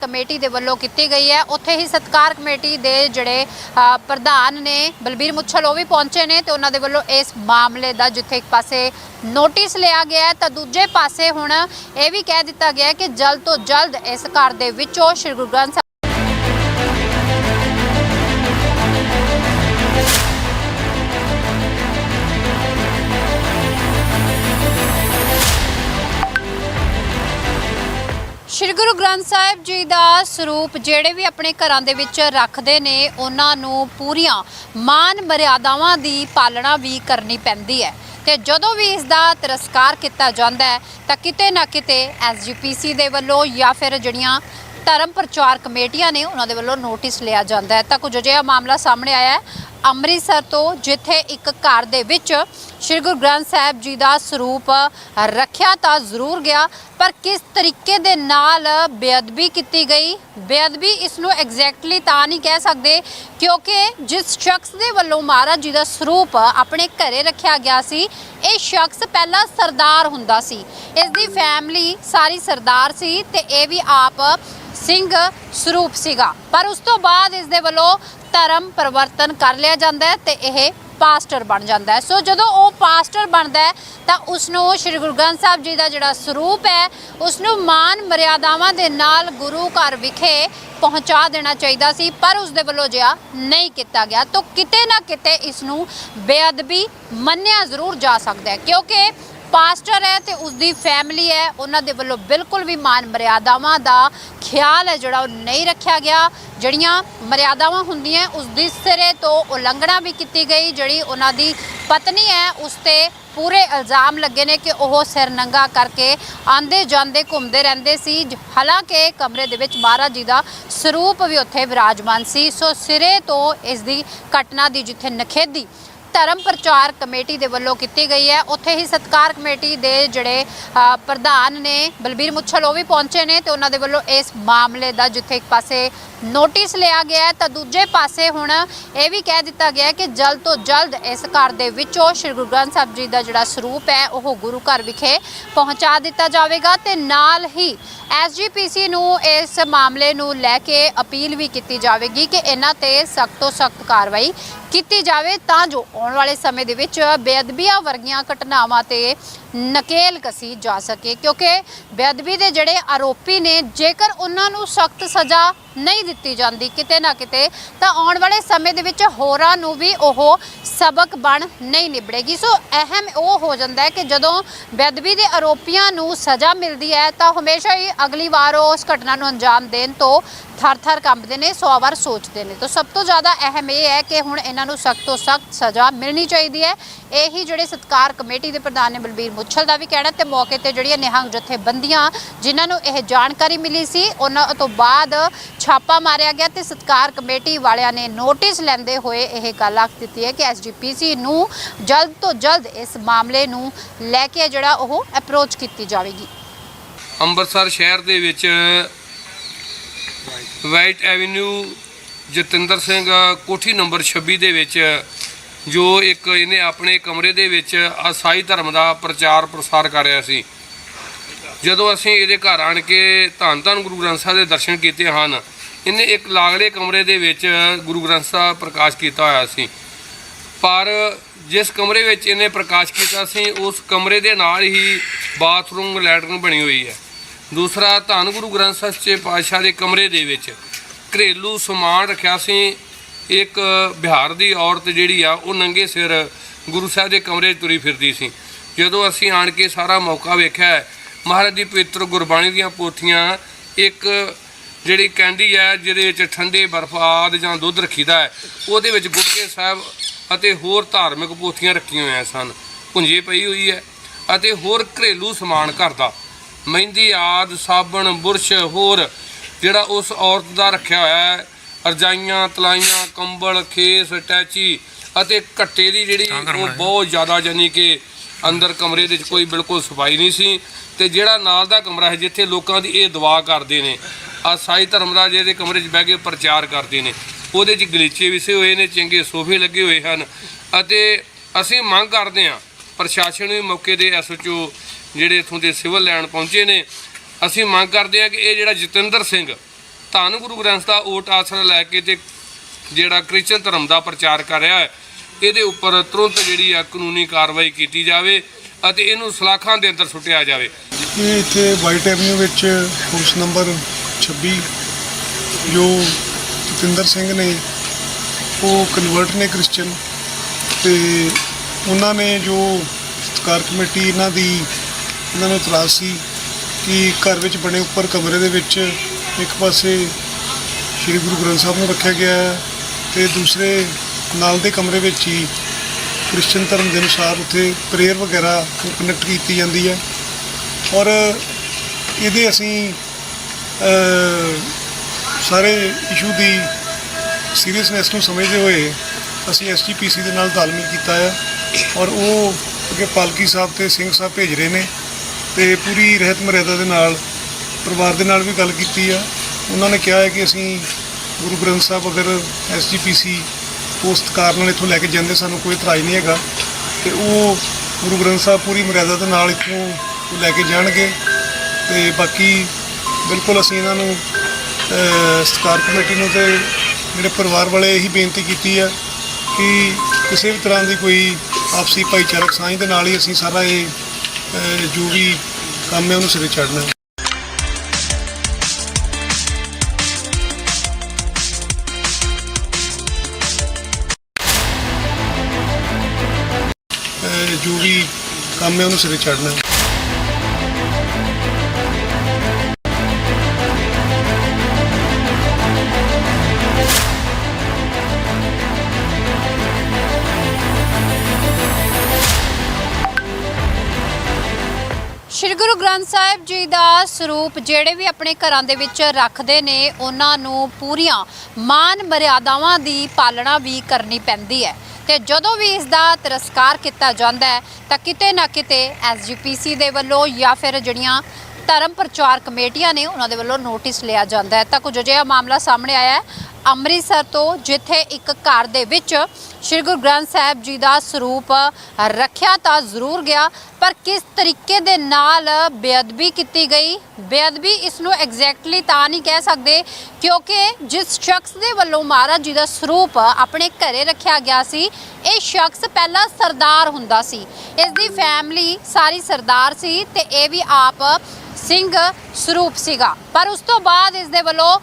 Committee ਦੇ ਵੱਲੋਂ ਕੀਤੀ ਗਈ ਹੈ। ਉੱਥੇ ਹੀ ਸਤਕਾਰ ਕਮੇਟੀ ਦੇ ਜਿਹੜੇ ਪ੍ਰਧਾਨ ਨੇ ਬਲਬੀਰ ਮੁੱਛਲ, ਉਹ ਵੀ ਪਹੁੰਚੇ ਨੇ ਤੇ ਉਹਨਾਂ ਦੇ ਵੱਲੋਂ ਇਸ ਮਾਮਲੇ ਦਾ ਜਿੱਥੇ ਇੱਕ ਪਾਸੇ ਨੋਟਿਸ ਲਿਆ ਗਿਆ ਤਾਂ ਦੂਜੇ ਪਾਸੇ ਹੁਣ ਇਹ ਵੀ ਕਹਿ ਦਿੱਤਾ ਗਿਆ ਕਿ ਜਲਦ ਤੋਂ ਜਲਦ ਇਸ ਘਰ ਦੇ ਵਿੱਚੋਂ ਸ਼੍ਰੀ ਗੁਰੂ ਗ੍ਰੰਥ ਸ਼੍ਰੀ ਗੁਰੂ ਗ੍ਰੰਥ ਸਾਹਿਬ ਜੀ ਦਾ ਸਰੂਪ ਜਿਹੜੇ ਵੀ ਆਪਣੇ ਘਰਾਂ ਦੇ ਵਿੱਚ ਰੱਖਦੇ ਨੇ, ਉਹਨਾਂ ਨੂੰ ਪੂਰੀਆਂ ਮਾਨ ਮਰਿਆਦਾਵਾਂ ਦੀ ਪਾਲਣਾ ਵੀ ਕਰਨੀ ਪੈਂਦੀ ਹੈ। ਤੇ ਜਦੋਂ ਵੀ ਇਸ ਦਾ ਤਿਰਸਕਾਰ ਕੀਤਾ ਜਾਂਦਾ ਹੈ, ਤਾਂ ਕਿਤੇ ਨਾ ਕਿਤੇ ਐਸਜੀਪੀਸੀ ਦੇ ਵੱਲੋਂ ਜਾਂ ਫਿਰ ਜਿਹੜੀਆਂ ਧਰਮ ਪ੍ਰਚਾਰ ਕਮੇਟੀਆਂ ਨੇ, ਉਹਨਾਂ ਦੇ ਵੱਲੋਂ ਨੋਟਿਸ ਲਿਆ ਜਾਂਦਾ ਹੈ। ਤਾਂ ਕੁਝ ਅਜਿਹਾ ਮਾਮਲਾ ਸਾਹਮਣੇ ਆਇਆ ਹੈ। ਅੰਮ੍ਰਿਤਸਰ ਤੋਂ, ਜਿੱਥੇ ਇੱਕ ਘਰ ਦੇ ਵਿੱਚ ਸ਼੍ਰੀ ਗੁਰੂ ਗ੍ਰੰਥ ਸਾਹਿਬ ਜੀ ਦਾ ਸਰੂਪ ਰੱਖਿਆ ਤਾਂ ਜ਼ਰੂਰ ਗਿਆ, ਪਰ ਕਿਸ ਤਰੀਕੇ ਦੇ ਨਾਲ ਬੇਅਦਬੀ ਕੀਤੀ ਗਈ? ਬੇਅਦਬੀ ਇਸ ਨੂੰ ਐਗਜ਼ੈਕਟਲੀ ਤਾਂ ਨਹੀਂ ਕਹਿ ਸਕਦੇ, ਕਿਉਂਕਿ ਜਿਸ ਸ਼ਖਸ ਦੇ ਵੱਲੋਂ ਮਹਾਰਾਜ ਜੀ ਦਾ ਸਰੂਪ ਆਪਣੇ ਘਰੇ ਰੱਖਿਆ ਗਿਆ ਸੀ, ਇਹ ਸ਼ਖਸ ਪਹਿਲਾਂ ਸਰਦਾਰ ਹੁੰਦਾ ਸੀ। ਇਸ ਦੀ ਫੈਮਿਲੀ ਸਾਰੀ ਸਰਦਾਰ ਸੀ ਤੇ ਇਹ ਵੀ ਆਪ ਸਿੰਘ ਸਰੂਪ ਸੀਗਾ। ਪਰ ਉਸ ਤੋਂ ਬਾਅਦ ਇਸ ਦੇ ਵੱਲੋਂ ਧਰਮ ਪਰਿਵਰਤਨ ਕਰ ਲਿਆ ਜਾਂਦਾ ਹੈ ਤੇ ਇਹ ਪਾਸਟਰ ਬਣ ਜਾਂਦਾ ਹੈ। ਸੋ ਜਦੋਂ ਉਹ ਪਾਸਟਰ ਬਣਦਾ ਹੈ, ਤਾਂ ਉਸ ਨੂੰ ਸ੍ਰੀ ਗੁਰੂ ਗ੍ਰੰਥ ਸਾਹਿਬ ਜੀ ਦਾ ਜਿਹੜਾ ਸਰੂਪ ਹੈ ਉਸ ਨੂੰ ਮਾਨ ਮਰਿਆਦਾਵਾਂ ਦੇ ਨਾਲ ਗੁਰੂ ਘਰ ਵਿਖੇ ਪਹੁੰਚਾ ਦੇਣਾ ਚਾਹੀਦਾ ਸੀ, ਪਰ ਉਸ ਦੇ ਵੱਲੋਂ ਜਿਆ ਨਹੀਂ ਕੀਤਾ ਗਿਆ। ਤਾਂ ਕਿਤੇ ਨਾ ਕਿਤੇ ਇਸ ਨੂੰ ਬੇਅਦਬੀ ਮੰਨਿਆ ਜ਼ਰੂਰ ਜਾ ਸਕਦਾ ਹੈ, ਕਿਉਂਕਿ ਪਾਸਟਰ ਹੈ ਤੇ ਉਸ ਦੀ ਫੈਮਿਲੀ ਹੈ। ਉਹਨਾਂ ਦੇ ਵੱਲੋਂ ਬਿਲਕੁਲ ਵੀ ਮਾਨ ਮਰਿਆਦਾਵਾਂ ਦਾ ਖਿਆਲ ਹੈ, ਜਿਹੜਾ ਉਹ ਨਹੀਂ ਰੱਖਿਆ ਗਿਆ। ਜਿਹੜੀਆਂ ਮਰਿਆਦਾਵਾਂ ਹੁੰਦੀਆਂ ਉਸ ਦੀ ਸਿਰੇ ਤੋਂ ਉਲੰਘਣਾ ਵੀ ਕੀਤੀ ਗਈ, ਜਿਹੜੀ ਉਹਨਾਂ ਦੀ ਪਤਨੀ ਹੈ, ਉਸ ਤੇ ਪੂਰੇ ਇਲਜ਼ਾਮ ਲੱਗੇ ਨੇ ਕਿ ਉਹ ਸਿਰ ਨੰਗਾ ਕਰਕੇ ਆਂਦੇ ਜਾਂਦੇ ਘੁੰਮਦੇ ਰਹਿੰਦੇ ਸੀ। ਜ- ਹਾਲਾਂਕਿ ਕਮਰੇ ਦੇ ਵਿੱਚ ਮਹਾਰਾਜ ਜੀ ਦਾ ਸਰੂਪ ਵੀ ਉੱਥੇ ਵਿਰਾਜਮਾਨ ਸੀ। ਸੋ ਸਿਰੇ ਤੋਂ ਇਸ ਦੀ ਘਟਨਾ ਦੀ ਜਿੱਥੇ ਨਖੇਦੀ ਧਰਮ ਪ੍ਰਚਾਰ ਕਮੇਟੀ ਦੇ ਵੱਲੋਂ ਕੀਤੀ ਗਈ ਹੈ। ਉੱਥੇ ਹੀ ਸਤਕਾਰ ਕਮੇਟੀ ਦੇ ਜਿਹੜੇ ਪ੍ਰਧਾਨ ਨੇ ਬਲਬੀਰ ਮੁੱਛਲ, ਉਹ ਵੀ ਪਹੁੰਚੇ ਨੇ ਤੇ ਉਹਨਾਂ ਦੇ ਵੱਲੋਂ ਇਸ ਮਾਮਲੇ ਦਾ ਜਿੱਥੇ ਇੱਕ ਪਾਸੇ ਨੋਟਿਸ ਲਿਆ ਗਿਆ ਤਾਂ ਦੂਜੇ ਪਾਸੇ ਹੁਣ ਇਹ ਵੀ ਕਹਿ ਦਿੱਤਾ ਗਿਆ ਕਿ ਜਲਦ ਤੋਂ ਜਲਦ ਇਸ ਘਰ ਦੇ ਵਿੱਚੋਂ ਸ਼੍ਰੀ ਗੁਰੂ ਗ੍ਰੰਥ ਸਾਹਿਬ ਜੀ ਦਾ ਜਿਹੜਾ ਸਰੂਪ ਹੈ, ਉਹ ਗੁਰੂ ਘਰ ਵਿਖੇ ਪਹੁੰਚਾ ਦਿੱਤਾ ਜਾਵੇਗਾ ਤੇ ਨਾਲ ਹੀ ਐਸਜੀਪੀਸੀ ਨੂੰ ਇਸ ਮਾਮਲੇ ਨੂੰ ਲੈ ਕੇ ਅਪੀਲ ਵੀ ਕੀਤੀ ਜਾਵੇਗੀ ਕਿ ਇਹਨਾਂ ਤੇ ਸਖਤ ਤੋਂ ਸਖਤ ਕਾਰਵਾਈ ਕੀਤੀ ਜਾਵੇ ਤਾਂ ਜੋ ਆਉਣ ਵਾਲੇ ਸਮੇਂ ਦੇ ਵਿੱਚ ਬੇਅਦਬੀਆਂ ਵਰਗੀਆਂ ਘਟਨਾਵਾਂ ਤੇ ਨਕੇਲ ਕਸੀ ਜਾ ਸਕੇ, ਕਿਉਂਕਿ ਬੇਅਦਬੀ ਦੇ ਜਿਹੜੇ ਆਰੋਪੀ ਨੇ, ਜੇਕਰ ਉਹਨਾਂ ਨੂੰ ਸਖਤ ਸਜ਼ਾ ਨਹੀਂ ਦਿੱਤੀ ਜਾਂਦੀ ਕਿਤੇ ਨਾ ਕਿਤੇ, ਤਾਂ ਆਉਣ ਵਾਲੇ ਸਮੇਂ ਦੇ ਵਿੱਚ ਹੋਰਾਂ ਨੂੰ ਵੀ ਉਹ ਸਬਕ ਬਣ ਨਹੀਂ ਨਿਬੜੇਗੀ। ਸੋ ਅਹਿਮ ਉਹ ਹੋ ਜਾਂਦਾ ਹੈ ਕਿ ਜਦੋਂ ਬੇਅਦਬੀ ਦੇ ਆਰੋਪੀਆਂ ਨੂੰ ਸਜ਼ਾ ਮਿਲਦੀ ਹੈ, ਤਾਂ ਹਮੇਸ਼ਾ ਹੀ ਅਗਲੀ ਵਾਰ ਉਹ ਉਸ ਘਟਨਾ ਨੂੰ ਅੰਜਾਮ ਦੇਣ ਤੋਂ ਥਰ-ਥਰ ਕੰਬਦੇ ਨੇ 100 ਵਾਰ ਸੋਚਦੇ ਨੇ। ਤਾਂ ਸਭ ਤੋਂ ਜ਼ਿਆਦਾ ਅਹਿਮ ਇਹ ਹੈ ਕਿ ਹੁਣ ਇਹਨਾਂ ਨੂੰ ਸਖਤ ਤੋਂ ਸਖਤ ਸਜ਼ਾ ਮਿਲਣੀ ਚਾਹੀਦੀ ਹੈ। ਇਹੀ ਜਿਹੜੇ ਸਤਕਾਰ ਕਮੇਟੀ ਦੇ ਪ੍ਰਧਾਨ ਨੇ ਬਲਬੀਰ ਮੁੱਛਲ ਦਾ ਵੀ ਕਹਿਣਾ ਤੇ ਮੌਕੇ ਤੇ ਜਿਹੜੀਆਂ ਨਿਹੰਗ ਜਥੇਬੰਦੀਆਂ, ਜਿਨ੍ਹਾਂ ਨੂੰ ਇਹ ਜਾਣਕਾਰੀ ਮਿਲੀ ਸੀ, ਉਹਨਾਂ ਤੋਂ ਬਾਅਦ ਛਾਪਾ ਮਾਰਿਆ ਗਿਆ ਤੇ ਸਤਕਾਰ ਕਮੇਟੀ ਵਾਲਿਆਂ ਨੇ ਨੋਟਿਸ ਲੈਂਦੇ ਹੋਏ ਇਹ ਗੱਲ ਆਖ ਦਿੱਤੀ ਹੈ ਕਿ ਐਸਜੀਪੀਸੀ ਨੂੰ ਜਲਦ ਤੋਂ ਜਲਦ ਇਸ ਮਾਮਲੇ ਨੂੰ ਲੈ ਕੇ ਜਿਹੜਾ ਉਹ ਅਪਰੋਚ ਕੀਤੀ ਜਾਵੇਗੀ। ਅੰਮ੍ਰਿਤਸਰ ਸ਼ਹਿਰ ਦੇ ਵਿੱਚ ਵਾਈਟ ਐਵਨਿਊ ਜਤਿੰਦਰ ਸਿੰਘ ਕੋਠੀ ਨੰਬਰ 26 ਦੇ ਵਿੱਚ ਜੋ ਇੱਕ ਇਹਨੇ ਆਪਣੇ ਕਮਰੇ ਦੇ ਵਿੱਚ ਆਸਾਈ ਧਰਮ ਦਾ ਪ੍ਰਚਾਰ ਪ੍ਰਸਾਰ ਕਰ ਰਿਹਾ ਸੀ। ਜਦੋਂ ਅਸੀਂ ਇਹਦੇ ਘਰ ਆਣ ਕੇ ਧੰਨ ਧੰਨ ਗੁਰੂ ਗ੍ਰੰਥ ਸਾਹਿਬ ਦੇ ਦਰਸ਼ਨ ਕੀਤੇ ਹਨ, ਇਹਨੇ ਇੱਕ ਲਾਗਲੇ ਕਮਰੇ ਦੇ ਵਿੱਚ ਗੁਰੂ ਗ੍ਰੰਥ ਸਾਹਿਬ ਪ੍ਰਕਾਸ਼ ਕੀਤਾ ਹੋਇਆ ਸੀ। ਪਰ ਜਿਸ ਕਮਰੇ ਵਿੱਚ ਇਹਨੇ ਪ੍ਰਕਾਸ਼ ਕੀਤਾ ਸੀ, ਉਸ ਕਮਰੇ ਦੇ ਨਾਲ ਹੀ ਬਾਥਰੂਮ, ਲੈਟਰਨ ਬਣੀ ਹੋਈ ਹੈ। ਦੂਸਰਾ, ਧੰਨ ਗੁਰੂ ਗ੍ਰੰਥ ਸਾਹਿਬ ਸੱਚੇ ਪਾਤਸ਼ਾਹ ਦੇ ਕਮਰੇ ਦੇ ਵਿੱਚ ਘਰੇਲੂ ਸਮਾਨ ਰੱਖਿਆ ਸੀ। ਇੱਕ ਬਿਹਾਰ ਦੀ ਔਰਤ ਜਿਹੜੀ ਆ, ਉਹ ਨੰਗੇ ਸਿਰ ਗੁਰੂ ਸਾਹਿਬ ਦੇ ਕਮਰੇ 'ਚ ਤੁਰੀ ਫਿਰਦੀ ਸੀ। ਜਦੋਂ ਅਸੀਂ ਆਣ ਕੇ ਸਾਰਾ ਮੌਕਾ ਵੇਖਿਆ, ਮਹਾਰਾਜ ਦੀ ਪਵਿੱਤਰ ਗੁਰਬਾਣੀ ਦੀਆਂ ਪੋਥੀਆਂ, ਇੱਕ ਜਿਹੜੀ ਕਹਿੰਦੀ ਹੈ ਜਿਹਦੇ ਵਿੱਚ ਠੰਡੇ ਬਰਫ਼ ਆਦਿ ਜਾਂ ਦੁੱਧ ਰੱਖੀਦਾ ਹੈ, ਉਹਦੇ ਵਿੱਚ ਗੁਟਕੇ ਸਾਹਿਬ ਅਤੇ ਹੋਰ ਧਾਰਮਿਕ ਪੋਥੀਆਂ ਰੱਖੀਆਂ ਹੋਈਆਂ ਸਨ। ਪੁੰਜੇ ਪਈ ਹੋਈ ਹੈ ਅਤੇ ਹੋਰ ਘਰੇਲੂ ਸਮਾਨ ਘਰ ਦਾ। ਮਹਿੰਦੀ, ਆਦ, ਸਾਬਣ, ਬੁਰਸ਼, ਹੋਰ ਜਿਹੜਾ ਉਸ ਔਰਤ ਦਾ ਰੱਖਿਆ ਹੋਇਆ ਹੈ ਰਜਾਈਆਂ ਤਲਾਈਆਂ ਕੰਬਲ ਖੇਸ ਟੈਚੀ ਅਤੇ ਕੱਟੇ ਦੀ ਜਿਹੜੀ ਉਹ ਬਹੁਤ ਜ਼ਿਆਦਾ ਜਾਨੀ ਕਿ ਅੰਦਰ ਕਮਰੇ ਦੇ ਵਿੱਚ ਕੋਈ ਬਿਲਕੁਲ ਸਫ਼ਾਈ ਨਹੀਂ ਸੀ ਤੇ ਜਿਹੜਾ ਨਾਲ ਦਾ ਕਮਰਾ ਹੈ ਜਿੱਥੇ ਲੋਕਾਂ ਦੀ ਇਹ ਦੁਆ ਕਰਦੇ ਨੇ ਆ ਸਾਈ ਧਰਮ ਦਾ ਜਿਹਦੇ ਕਮਰੇ 'ਚ ਬਹਿ ਕੇ ਪ੍ਰਚਾਰ ਕਰਦੇ ਨੇ। ਉਹਦੇ 'ਚ ਗਲੀਚੇ ਵਿਸੇ ਹੋਏ ਨੇ ਚੰਗੇ ਸੋਫੇ ਲੱਗੇ ਹੋਏ ਹਨ ਅਤੇ ਅਸੀਂ ਮੰਗ ਕਰਦੇ ਹਾਂ ਪ੍ਰਸ਼ਾਸਨ ਵੀ ਮੌਕੇ ਦੇ ਐਸਓਚਓ ਜਿਹੜੇ ਇਥੋਂ ਦੇ ਸਿਵਲ ਲੈਣ ਪਹੁੰਚੇ ਨੇ ਅਸੀਂ ਮੰਗ ਕਰਦੇ ਹਾਂ ਕਿ ਇਹ ਜਿਹੜਾ ਜਤਿੰਦਰ ਸਿੰਘ ਧੰਨ ਗੁਰੂ ਗ੍ਰੰਥ ਦਾ ਓਟ ਆਸਰਾ ਲੈ ਕੇ ਤੇ ਜਿਹੜਾ ਕ੍ਰਿਸਚਨ ਧਰਮ ਦਾ ਪ੍ਰਚਾਰ ਕਰ ਰਿਹਾ ਹੈ, ਇਹਦੇ ਉੱਪਰ ਤੁਰੰਤ ਜਿਹੜੀ ਆ ਕਾਨੂੰਨੀ ਕਾਰਵਾਈ ਕੀਤੀ ਜਾਵੇ ਅਤੇ ਇਹਨੂੰ ਸਲਾਖਾਂ ਦੇ ਅੰਦਰ ਸੁੱਟਿਆ ਜਾਵੇ। ਇਹ ਇੱਥੇ ਵਾਈਟ ਐਵਨਿਊ ਵਿੱਚ ਹਾਊਸ ਨੰਬਰ 26 ਜੋ ਜਤਿੰਦਰ ਸਿੰਘ ਨੇ, ਉਹ ਕਨਵਰਟ ਨੇ ਕ੍ਰਿਸਚੀਅਨ ਤੇ ਉਹਨਾਂ ਨੇ ਜੋ ਸਤਕਾਰ ਕਮੇਟੀ ਇਹਨਾਂ ਦੀ, ਇਹਨਾਂ ਨੂੰ ਇਤਰਾਜ਼ ਸੀ ਕਿ ਘਰ ਵਿੱਚ ਬਣੇ ਉੱਪਰ ਕਮਰੇ ਦੇ ਵਿੱਚ ਇੱਕ ਪਾਸੇ ਸ੍ਰੀ ਗੁਰੂ ਗ੍ਰੰਥ ਸਾਹਿਬ ਨੂੰ ਰੱਖਿਆ ਗਿਆ ਹੈ ਤੇ ਦੂਸਰੇ ਨਾਲ ਦੇ ਕਮਰੇ ਵਿੱਚ ਹੀ ਕ੍ਰਿਸਚੀਅਨ ਧਰਮ ਦੇ ਅਨੁਸਾਰ ਉੱਥੇ ਪ੍ਰੇਅਰ ਵਗੈਰਾ ਕਨੈਕਟ ਕੀਤੀ ਜਾਂਦੀ ਹੈ। ਔਰ ਇਹਦੇ ਅਸੀਂ ਸਾਰੇ ਇਸ਼ੂ ਦੀ ਸੀਰੀਅਸਨੈਸ ਨੂੰ ਸਮਝਦੇ ਹੋਏ ਅਸੀਂ ਐਸਜੀਪੀਸੀ ਦੇ ਨਾਲ ਤਾਲਮੇਲ ਕੀਤਾ ਹੈ। ਔਰ ਉਹ ਅੱਗੇ ਪਾਲਕੀ ਸਾਹਿਬ ਤੇ ਸਿੰਘ ਸਾਹਿਬ ਭੇਜ ਰਹੇ ਨੇ ਤੇ ਪੂਰੀ ਰਹਿਤ ਮਰਿਆਦਾ ਦੇ ਨਾਲ ਪਰਿਵਾਰ ਦੇ ਨਾਲ ਵੀ ਗੱਲ ਕੀਤੀ ਆ। ਉਹਨਾਂ ਨੇ ਕਿਹਾ ਹੈ ਕਿ ਅਸੀਂ ਗੁਰੂ ਗ੍ਰੰਥ ਸਾਹਿਬ ਅਗਰ ਐਸਜੀਪੀਸੀ ਪੋਸਟ ਕਾਰ ਨਾਲ ਇੱਥੋਂ ਲੈ ਕੇ ਜਾਂਦੇ ਸਾਨੂੰ ਕੋਈ ਇਤਰਾਜ਼ ਨਹੀਂ ਹੈਗਾ। ਤੇ ਉਹ ਗੁਰੂ ਗ੍ਰੰਥ ਸਾਹਿਬ ਪੂਰੀ ਮਰਿਆਦਾ ਦੇ ਨਾਲ ਇੱਥੋਂ ਲੈ ਕੇ ਜਾਣਗੇ। ਤੇ ਬਾਕੀ ਬਿਲਕੁਲ ਅਸੀਂ ਇਹਨਾਂ ਨੂੰ ਅਹ, ਸਤਿਕਾਰ ਕਮੇਟੀ ਨੂੰ ਤੇ ਮੇਰੇ ਪਰਿਵਾਰ ਵਾਲੇ ਇਹੀ ਬੇਨਤੀ ਕੀਤੀ ਆ ਕਿ ਕਿਸੇ ਵੀ ਤਰ੍ਹਾਂ ਦੀ ਕੋਈ ਆਪਸੀ ਭਾਈਚਾਰਕ ਸਾਂਝ ਦੇ ਨਾਲ ਹੀ ਅਸੀਂ ਸਾਰਾ ਇਹ ਜੋ ਵੀ ਕੰਮ ਹੈ ਉਹਨੂੰ ਸਿਰੇ ਚੜ੍ਹਨਾ ਜੋ ਵੀ ਕੰਮ ਹੈ, ਉਹਨੂੰ ਸਿਰੇ ਚੜ੍ਹਨਾ। ਸ਼੍ਰੀ ਗੁਰੂ ਗ੍ਰੰਥ ਸਾਹਿਬ ਜੀ ਦਾ ਸਰੂਪ ਜਿਹੜੇ ਵੀ ਆਪਣੇ ਘਰਾਂ ਦੇ ਵਿੱਚ ਰੱਖਦੇ ਨੇ, ਉਹਨਾਂ ਨੂੰ ਪੂਰੀਆਂ ਮਾਨ ਮਰਿਆਦਾਵਾਂ ਦੀ ਪਾਲਣਾ ਵੀ ਕਰਨੀ ਪੈਂਦੀ ਹੈ। ਤੇ ਜਦੋਂ ਵੀ ਇਸ ਦਾ ਤਿਰਸਕਾਰ ਕੀਤਾ ਜਾਂਦਾ ਹੈ, ਤਾਂ ਕਿਤੇ ਨਾ ਕਿਤੇ ਐਸਜੀਪੀਸੀ ਦੇ ਵੱਲੋਂ ਜਾਂ ਫਿਰ ਜਿਹੜੀਆਂ ਧਰਮ ਪ੍ਰਚਾਰ ਕਮੇਟੀਆਂ ਨੇ ਉਹਨਾਂ ਦੇ ਵੱਲੋਂ ਨੋਟਿਸ ਲਿਆ ਜਾਂਦਾ ਹੈ। ਤਾਂ ਕੁਝ ਅਜਿਹਾ ਮਾਮਲਾ ਸਾਹਮਣੇ ਆਇਆ ਹੈ। ਅੰਮ੍ਰਿਤਸਰ ਤੋਂ, ਜਿੱਥੇ ਇੱਕ ਘਰ ਦੇ ਵਿੱਚ ਸ਼੍ਰੀ ਗੁਰੂ ਗ੍ਰੰਥ ਸਾਹਿਬ ਜੀ ਦਾ ਸਰੂਪ ਰੱਖਿਆ ਤਾਂ ਜ਼ਰੂਰ ਗਿਆ, ਪਰ ਕਿਸ ਤਰੀਕੇ ਦੇ ਨਾਲ ਬੇਅਦਬੀ ਕੀਤੀ ਗਈ? ਬੇਅਦਬੀ ਇਸ ਨੂੰ ਐਗਜ਼ੈਕਟਲੀ ਤਾਂ ਨਹੀਂ ਕਹਿ ਸਕਦੇ, ਕਿਉਂਕਿ ਜਿਸ ਸ਼ਖਸ ਦੇ ਵੱਲੋਂ ਮਹਾਰਾਜ ਜੀ ਦਾ ਸਰੂਪ ਆਪਣੇ ਘਰੇ ਰੱਖਿਆ ਗਿਆ ਸੀ, ਇਹ ਸ਼ਖਸ ਪਹਿਲਾਂ ਸਰਦਾਰ ਹੁੰਦਾ ਸੀ। ਇਸ ਦੀ ਫੈਮਿਲੀ ਸਾਰੀ ਸਰਦਾਰ ਸੀ ਤੇ ਇਹ ਵੀ ਆਪ ਸਿੰਘ ਸਰੂਪ ਸੀਗਾ। ਪਰ ਉਸ ਤੋਂ ਬਾਅਦ ਇਸ ਦੇ ਵੱਲੋਂ